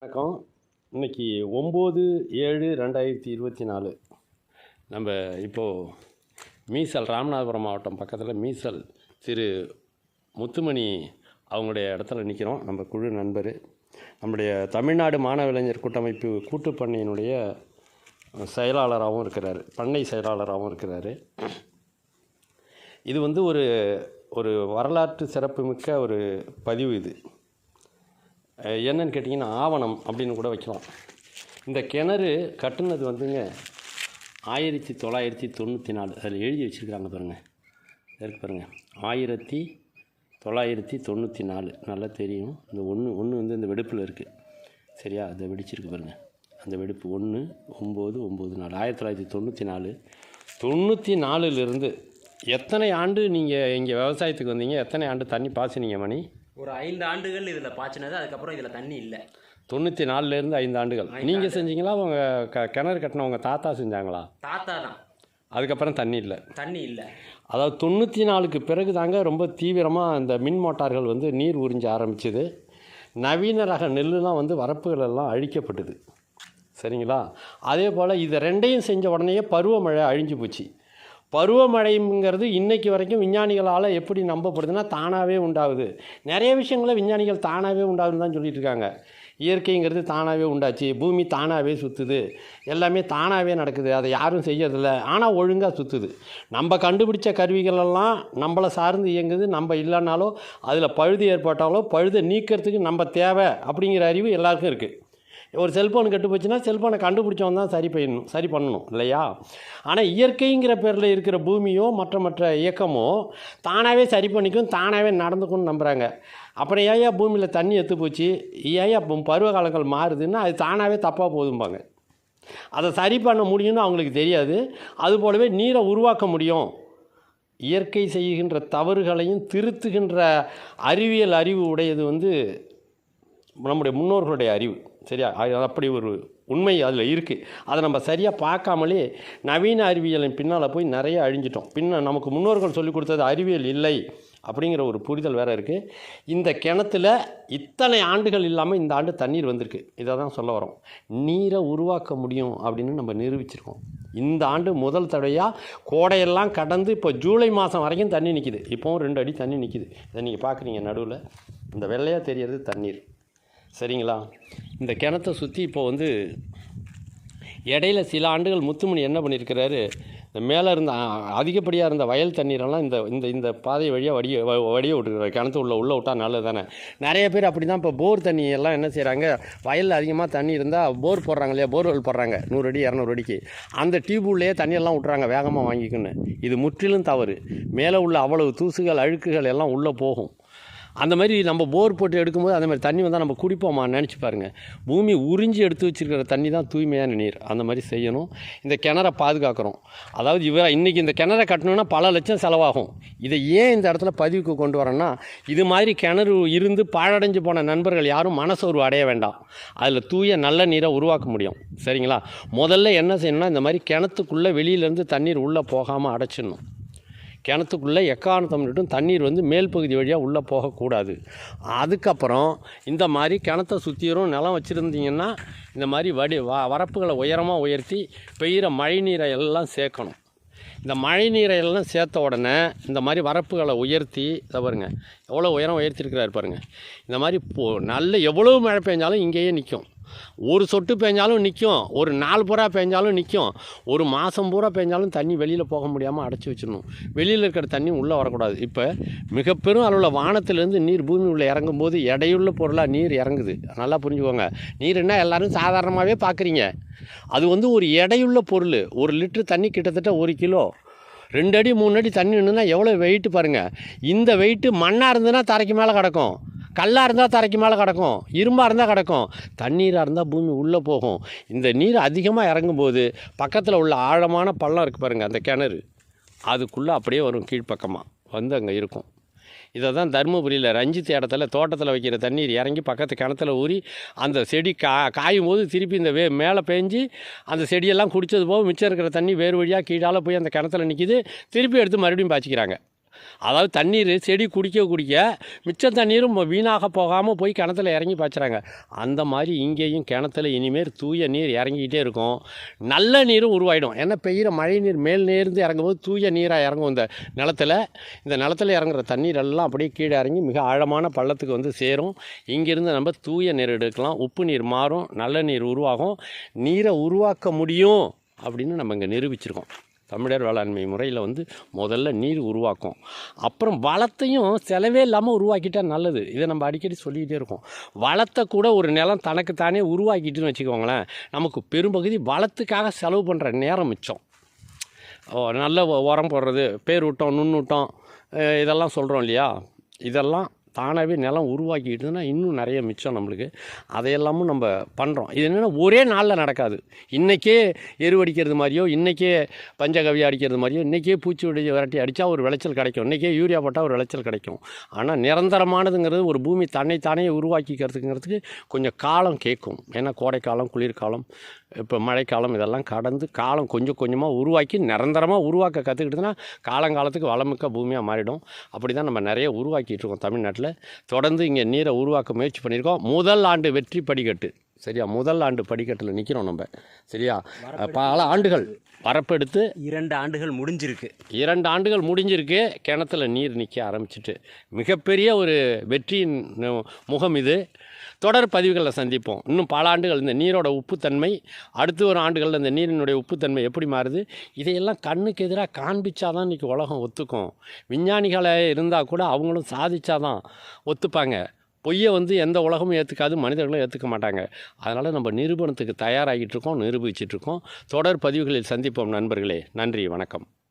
வணக்கம். இன்னைக்கு ஒம்பது ஏழு ரெண்டாயிரத்தி இருபத்தி நாலு. நம்ம இப்போது மீசல் ராமநாதபுரம் மாவட்டம் பக்கத்தில் மீசல் திரு முத்துமணி அவங்களுடைய இடத்துல நிற்கிறோம் நம்ம குழு நண்பர். நம்முடைய தமிழ்நாடு மாணவிளைஞர் கூட்டமைப்பு கூட்டுப்பண்ணையினுடைய செயலாளராகவும் இருக்கிறார். பண்ணை செயலாளராகவும் இருக்கிறார். இது வந்து ஒரு ஒரு வரலாற்று சிறப்புமிக்க ஒரு பதிவு இது. என்னன்னு கேட்டிங்கன்னா ஆவணம் அப்படின்னு கூட வைக்கலாம். இந்த கிணறு கட்டுனது வந்துங்க ஆயிரத்தி தொள்ளாயிரத்தி தொண்ணூற்றி நாலு. அதில் எழுதி வச்சுருக்காங்க பாருங்கள் இருக்கு பாருங்கள் ஆயிரத்தி தொள்ளாயிரத்தி தொண்ணூற்றி நாலு. நல்லா தெரியும். இந்த ஒன்று ஒன்று வந்து இந்த வெடுப்பில் இருக்குது சரியா? அதை வெடிச்சிருக்கு பாருங்கள் அந்த வெடிப்பு ஒன்று ஒம்பது ஒம்பது நாலு. ஆயிரத்தி தொள்ளாயிரத்தி தொண்ணூற்றி நாலு. தொண்ணூற்றி நாலுலேருந்து எத்தனை ஆண்டு நீங்கள் இங்கே விவசாயத்துக்கு வந்தீங்க? எத்தனை ஆண்டு தண்ணி பாய்ச்சினீங்க மணி? ஒரு ஐந்து ஆண்டுகள் இதில் பாய்ச்சினது அதுக்கப்புறம் இதில் தண்ணி இல்லை. தொண்ணூற்றி நாலுலேருந்து ஐந்து ஆண்டுகள் நீங்கள் செஞ்சீங்களா? அவங்க க கிணறு கட்டினவங்க தாத்தா செஞ்சாங்களா? தாத்தா தான். அதுக்கப்புறம் தண்ணி இல்லை. தண்ணி இல்லை. அதாவது தொண்ணூற்றி நாலுக்கு பிறகு தாங்க ரொம்ப தீவிரமாக இந்த மின் மோட்டார்கள் வந்து நீர் உறிஞ்ச ஆரம்பிச்சது. நவீன ரக நெல்லுலாம் வந்து வரப்புகள் எல்லாம் அழிக்கப்பட்டது. சரிங்களா? அதே போல் இது ரெண்டையும் செஞ்ச உடனேயே பருவமழை அழிஞ்சு போச்சு. பருவமழைங்கிறது இன்றைக்கி வரைக்கும் விஞ்ஞானிகளால் எப்படி நம்பப்படுதுன்னா தானாகவே உண்டாகுது. நிறைய விஷயங்களை விஞ்ஞானிகள் தானாகவே உண்டாகுதுன்னு தான் சொல்லிட்டு இருக்காங்க. இயற்கைங்கிறது தானாகவே உண்டாச்சு. பூமி தானாகவே சுற்றுது எல்லாமே தானாகவே நடக்குது. அதை யாரும் செய்யறதில்ல. ஆனால் ஒழுங்காக சுற்றுது நம்ம கண்டுபிடிச்ச கருவிகளெல்லாம் நம்மளை சார்ந்து இயங்குது. நம்ம இல்லைனாலோ அதில் பழுது ஏற்பட்டாலோ பழுதை நீக்கிறதுக்கு நம்ம தேவை அப்படிங்கிற அறிவு எல்லாருக்கும் இருக்குது ஒரு செல்ஃபோன் கெட்டு போச்சுன்னா செல்ஃபோனை கண்டுபிடிச்சவன் தான் சரி பண்ணணும் சரி பண்ணணும் இல்லையா? ஆனால் இயற்கைங்கிற பேரில் இருக்கிற பூமியோ மற்ற மற்ற இயக்கமோ தானாகவே சரி பண்ணிக்கும் தானாகவே நடந்துக்கும்னு நம்புகிறாங்க அப்புறம் ஏயா பூமியில் தண்ணி எத்து போச்சு? ஏயா பருவ காலங்கள் மாறுதுன்னா அது தானாகவே தப்பாக போதும்பாங்க அதை சரி பண்ண முடியும்னு அவங்களுக்கு தெரியாது. அது போலவே நீரை உருவாக்க முடியும். இயற்கை செய்கின்ற தவறுகளையும் திருத்துகின்ற அறிவியல் அறிவு உடையது வந்து நம்முடைய முன்னோர்களுடைய அறிவு சரியா? அப்படி ஒரு உண்மை அதில் இருக்குது அதை நம்ம சரியாக பார்க்காமலே நவீன அறிவியலின் பின்னால் போய் நிறைய அழிஞ்சிட்டோம். பின்ன நமக்கு முன்னோர்கள் சொல்லிக் கொடுத்தது அறிவியல் இல்லை அப்படிங்கிற ஒரு புரிதல் வேறு இருக்குது இந்த கிணத்துல இத்தனை ஆண்டுகள் இல்லாமல் இந்த ஆண்டு தண்ணீர் வந்திருக்கு. இதை தான் சொல்ல வரோம். நீரை உருவாக்க முடியும் அப்படின்னு நம்ம நிரூபிச்சிருக்கோம். இந்த ஆண்டு முதல் தடவையாக கோடையெல்லாம் கடந்து இப்போ ஜூலை மாதம் வரைக்கும் தண்ணி நிற்கிது இப்போவும் ரெண்டு அடி தண்ணி நிற்கிது இதை நீங்கள் பார்க்குறீங்க நடுவில். இந்த வெள்ளையாக தெரியறது தண்ணீர். சரிங்களா? இந்த கிணத்தை சுற்றி இப்போ வந்து இடையில சில ஆண்டுகள் முத்துமணி என்ன பண்ணியிருக்கிறாரு இந்த மேலே இருந்த அதிகப்படியாக இருந்த வயல் தண்ணீரெல்லாம் இந்த இந்த இந்த பாதை வழியாக வடிய வ- வடிய விட்டுருக்காரு. கிணத்து உள்ள உள்ளே விட்டால் நல்லது தானே? நிறைய பேர் அப்படி தான் இப்போ போர் தண்ணி எல்லாம் என்ன செய்கிறாங்க வயலில் அதிகமாக தண்ணி இருந்தால் போர் போடுறாங்க இல்லையா? போர்வெல் போடுறாங்க நூறு அடி இரநூறு அடிக்கு. அந்த டியூபுள்ளேயே தண்ணியெல்லாம் விட்றாங்க வேகமாக வாங்கிக்கணும் இது முற்றிலும் தவறு. மேலே உள்ள அவ்வளவு தூசுகள் அழுக்குகள் எல்லாம் உள்ளே போகும். அந்த மாதிரி நம்ம போர் போட்டு எடுக்கும்போது அந்த மாதிரி தண்ணி வந்தால் நம்ம குடிப்போமா? நினச்சி பாருங்கள் பூமி உறிஞ்சி எடுத்து வச்சிருக்கிற தண்ணி தான் தூய்மையான நீர். அந்த மாதிரி செய்யணும். இந்த கிணறை பாதுகாக்கிறோம் அதாவது இவர் இன்றைக்கி இந்த கிணறை கட்டணும்னா பல லட்சம் செலவாகும். இதை ஏன் இந்த இடத்துல பதிவுக்கு கொண்டு வரேன்னா இது மாதிரி கிணறு இருந்து பாழடைஞ்சு போன நண்பர்கள் யாரும் மனசோர்வு அடைய வேண்டாம். அதில் தூய நல்ல நீரை உருவாக்க முடியும். சரிங்களா? முதல்ல என்ன செய்யணும்னா இந்த மாதிரி கிணத்துக்குள்ளே வெளியிலேருந்து தண்ணீர் உள்ளே போகாமல் அடைச்சிடணும். கிணத்துக்குள்ளே எக்காரணத்தம் மட்டும் தண்ணீர் வந்து மேல் பகுதி வழியாக உள்ளே போகக்கூடாது. அதுக்கப்புறம் இந்த மாதிரி கிணத்த சுற்றியும் நிலம் வச்சுருந்தீங்கன்னா இந்த மாதிரி வடி வ வரப்புகளை உயரமாக உயர்த்தி பெய்கிற மழை நீரை எல்லாம் சேர்க்கணும். இந்த மழை நீரை எல்லாம் சேர்த்த உடனே இந்த மாதிரி வரப்புகளை உயர்த்தி இதை பாருங்க எவ்வளோ உயரம் உயர்த்திருக்கிறாரு பாருங்க. இந்த மாதிரி போ நல்ல எவ்வளோ மழை பெஞ்சாலும் இங்கேயே நிற்கும். ஒரு சொட்டு பெஞ்சாலும் நிற்கும் ஒரு நாள் பூரா பெஞ்சாலும் நிற்கும் ஒரு மாதம் பூரா பெஞ்சாலும் தண்ணி வெளியில் போக முடியாமல் அடைச்சி வச்சிடணும். வெளியில் இருக்கிற தண்ணி உள்ளே வரக்கூடாது. இப்போ மிக பெரும் அளவில் வானத்திலேருந்து நீர் பூமி உள்ளே இறங்கும்போது எடையுள்ள பொருளாக நீர் இறங்குது. நல்லா புரிஞ்சுக்கோங்க. நீர் என்ன எல்லோரும் சாதாரணமாகவே பார்க்குறீங்க அது வந்து ஒரு எடையுள்ள பொருள். ஒரு லிட்டர் தண்ணி கிட்டத்தட்ட ஒரு கிலோ. ரெண்டு அடி மூணு அடி தண்ணி நின்றுனா எவ்வளோ வெயிட்டு பாருங்கள் இந்த வெயிட்டு மண்ணாக இருந்ததுன்னா தரைக்கு மேலே கிடக்கும். கல்லாக இருந்தால் தரைக்கு மேலே கிடக்கும் இரும்பாக இருந்தால் கிடக்கும் தண்ணீராக இருந்தால் பூமி உள்ளே போகும். இந்த நீர் அதிகமாக இறங்கும்போது பக்கத்தில் உள்ள ஆழமான பள்ளம் இருக்குது பாருங்கள் அந்த கிணறு. அதுக்குள்ளே அப்படியே வரும் கீழ்ப்பக்கமாக வந்து அங்கே இருக்கும். இதை தான் தருமபுரியில் ரஞ்சித் இடத்துல தோட்டத்தில் வைக்கிற தண்ணீர் இறங்கி பக்கத்து கிணத்துல ஊறி அந்த செடி கா காயும் போது திருப்பி இந்த வே மேலே பேஞ்சு அந்த செடியெல்லாம் குடித்தது போக மிச்சம் இருக்கிற தண்ணி வேறு வழியாக கீழால் போய் அந்த கிணத்துல நிற்கிது திருப்பி எடுத்து மறுபடியும் பாய்ச்சிக்கிறாங்க. அதாவது தண்ணீர் செடி குடிக்க குடிக்க மிச்ச தண்ணீரும் வீணாக போகாமல் போய் கிணத்துல இறங்கி பாய்ச்சுறாங்க. அந்த மாதிரி இங்கேயும் கிணத்துல இனிமேல் தூய நீர் இறங்கிக்கிட்டே இருக்கும். நல்ல நீரும் உருவாயிடும். ஏன்னா பெய்கிற மழை நீர் மேல் நேர்ந்து இறங்கும்போது தூய நீராக இறங்கும் இந்த நிலத்துல. இந்த நிலத்துல இறங்குற தண்ணீர் எல்லாம் அப்படியே கீழே இறங்கி மிக ஆழமான பள்ளத்துக்கு வந்து சேரும். இங்கேருந்து நம்ம தூய நீர் எடுக்கலாம். உப்பு நீர் மாறும். நல்ல நீர் உருவாகும். நீரை உருவாக்க முடியும் அப்படின்னு நம்ம இங்கே நிரூபிச்சிருக்கோம். தமிழர் வேளாண்மை முறையில் வந்து முதல்ல நீர் உருவாக்கும். அப்புறம் வளத்தையும் செலவே இல்லாமல் உருவாக்கிட்டால் நல்லது. இதை நம்ம அடிக்கடி சொல்லிக்கிட்டே இருக்கோம். வளத்தை கூட ஒரு நிலம் தனக்குத்தானே உருவாக்கிட்டுன்னு வச்சுக்கோங்களேன் நமக்கு பெரும்பகுதி வளத்துக்காக செலவு பண்ணுற நேரம் மிச்சம். ஓ, நல்ல உரம் போடுறது பேரூட்டம் நுண்ணூட்டம் இதெல்லாம் சொல்கிறோம் இல்லையா? இதெல்லாம் தானாகவே நிலம் உருவாக்கிட்டுன்னா இன்னும் நிறைய மிச்சம் நம்மளுக்கு. அதையெல்லாமும் நம்ம பண்ணுறோம் இது என்னென்னா ஒரே நாளில் நடக்காது. இன்றைக்கே எருவடிக்கிறது மாதிரியோ இன்றைக்கே பஞ்சகவி அடிக்கிறது மாதிரியோ இன்றைக்கே பூச்சி விடைய விரட்டி அடித்தா ஒரு விளைச்சல் கிடைக்கும். இன்றைக்கே யூரியா போட்டால் ஒரு விளைச்சல் கிடைக்கும். ஆனால் நிரந்தரமானதுங்கிறது ஒரு பூமி தன்னைத்தானே உருவாக்கிக்கிறதுங்கிறதுக்கு கொஞ்சம் காலம் கேட்கும். ஏன்னா கோடைக்காலம் குளிர்காலம் இப்போ மழைக்காலம் இதெல்லாம் கடந்து காலம் கொஞ்சம் கொஞ்சமாக உருவாக்கி நிரந்தரமாக உருவாக்க கற்றுக்கிட்டுனா காலங்காலத்துக்கு வளமிக்க பூமியாக மாறிடும். அப்படி தான் நம்ம நிறைய உருவாக்கிட்டு இருக்கோம் தமிழ்நாட்டில். தொடர்ந்து இங்கே நீரை உருவாக்க முயற்சி பண்ணியிருக்கோம். முதல் ஆண்டு வெற்றி படிக்கட்டு. சரியா? முதல் ஆண்டு படிக்கட்டில் நிற்கிறோம் நம்ம. சரியா? பல ஆண்டுகள் வரப்பெடுத்து இரண்டு ஆண்டுகள் முடிஞ்சிருக்கு. இரண்டு ஆண்டுகள் முடிஞ்சிருக்கு. கிணத்துல நீர் நிற்க ஆரம்பிச்சிட்டு. மிகப்பெரிய ஒரு வெற்றியின் முகம் இது. தொடர் பதிவுகளில் சந்திப்போம். இன்னும் பல ஆண்டுகள் இந்த நீரோட உப்புத்தன்மை அடுத்து ஒரு ஆண்டுகளில் இந்த நீரினுடைய உப்புத்தன்மை எப்படி மாறுது? இதையெல்லாம் கண்ணுக்கு எதிராக காண்பிச்சாதான் இன்றைக்கி உலகம் ஒத்துக்கும். விஞ்ஞானிகளாக இருந்தால் கூட அவங்களும் சாதிச்சாதான் ஒத்துப்பாங்க. பொய்யை வந்து எந்த உலகமும் ஏற்றுக்காது மனிதர்களும் ஏற்றுக்க மாட்டாங்க. அதனால் நம்ம நிரூபணத்துக்கு தயாராகிட்டு இருக்கோம் நிரூபிச்சிட்ருக்கோம் தொடர் பதிவுகளில் சந்திப்போம் நண்பர்களே. நன்றி வணக்கம்.